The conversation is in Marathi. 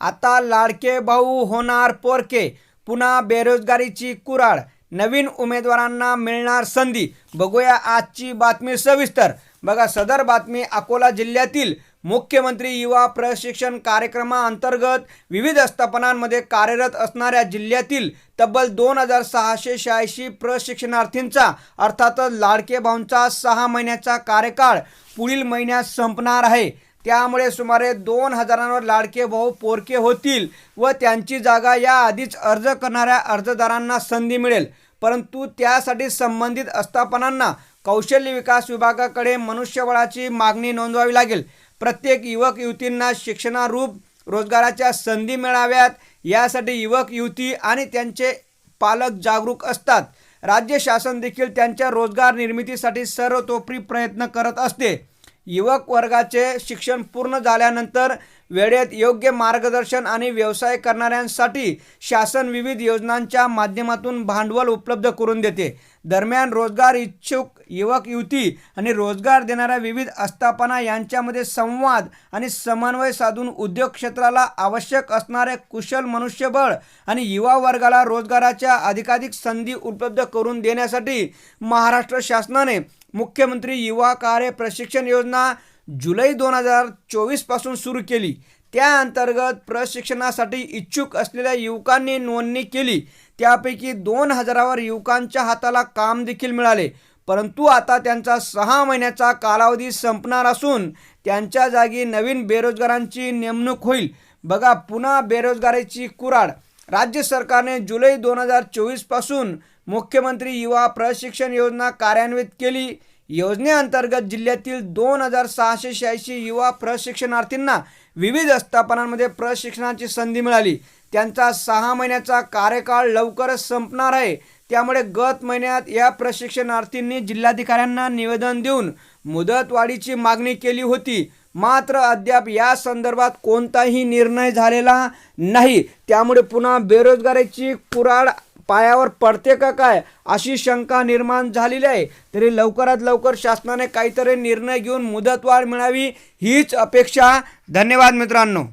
आता लाडके भाऊ होणार पोरके. पुन्हा बेरोजगारीची कुराड नवीन उमेदवारांना मिळणार संधी. बघूया आजची बातमी सविस्तर. बघा सदर बातमी अकोला जिल्ह्यातील मुख्यमंत्री युवा प्रशिक्षण कार्यक्रमाअंतर्गत विविध आस्थापनांमध्ये कार्यरत असणाऱ्या जिल्ह्यातील तब्बल दोन हजार सहाशे शहाऐंशी प्रशिक्षणार्थींचा अर्थातच लाडके भाऊंचा सहा महिन्याचा कार्यकाळ पुढील महिन्यात संपणार आहे. त्यामुळे सुमारे दोन हजारांवर लाडके भाऊ पोरके होतील व त्यांची जागा याआधीच अर्ज करणाऱ्या अर्जदारांना संधी मिळेल. परंतु त्यासाठी संबंधित आस्थापनांना कौशल्य विकास विभागाकडे मनुष्यबळाची मागणी नोंदवावी लागेल. प्रत्येक युवक युवतींना शिक्षणारूप रोजगाराच्या संधी मिळाव्यात. यासाठी युवक युवती आणि त्यांचे पालक जागरूक असतात. राज्य शासन देखील त्यांच्या रोजगार निर्मितीसाठी सर्वतोपरी प्रयत्न करत असते. युवक वर्गाचे शिक्षण पूर्ण झाल्यानंतर वेळेत योग्य मार्गदर्शन आणि व्यवसाय करणाऱ्यांसाठी शासन विविध योजनांच्या माध्यमातून भांडवल उपलब्ध करून देते. दरम्यान रोजगार इच्छुक युवक युवती आणि रोजगार देणाऱ्या विविध आस्थापना यांच्यामध्ये संवाद आणि समन्वय साधून उद्योग क्षेत्राला आवश्यक असणारे कुशल मनुष्यबळ आणि युवा वर्गाला रोजगाराच्या अधिकाधिक संधी उपलब्ध करून देण्यासाठी महाराष्ट्र शासनाने मुख्यमंत्री युवा कार्य प्रशिक्षण योजना जुलै दोन हजार चोवीसपासून सुरू केली. त्या अंतर्गत प्रशिक्षणासाठी इच्छुक असलेल्या युवकांनी नोंदणी केली. त्यापैकी दोन हजारावर युवकांच्या हाताला काम देखील मिळाले. परंतु आता त्यांचा सहा महिन्याचा कालावधी संपणार असून त्यांच्या जागी नवीन बेरोजगारांची नेमणूक होईल. बघा पुन्हा बेरोजगारीची कुराड राज्य सरकारने जुलै दोन हजार चोवीसपासून मुख्यमंत्री युवा प्रशिक्षण योजना कार्यान्वित केली. योजनेअंतर्गत जिल्ह्यातील दोन हजार सहाशे शहाऐंशी युवा प्रशिक्षणार्थींना विविध आस्थापनांमध्ये प्रशिक्षणाची संधी मिळाली. त्यांचा सहा महिन्याचा कार्यकाळ लवकरच संपणार आहे. त्यामुळे गत महिन्यात या प्रशिक्षणार्थींनी जिल्हाधिकाऱ्यांना निवेदन देऊन मुदतवाढीची मागणी केली होती. मात्र अद्याप या संदर्भात कोणताही निर्णय झालेला नाही. त्यामुळे पुन्हा बेरोजगारीची कुराड पायावर पडते का काय? अशी शंका निर्माण झालेली आहे. तरी लवकरात लवकर शासनाने काहीतरी निर्णय घेऊन मुदतवाढ मिळावी हीच अपेक्षा. धन्यवाद मित्रांनो.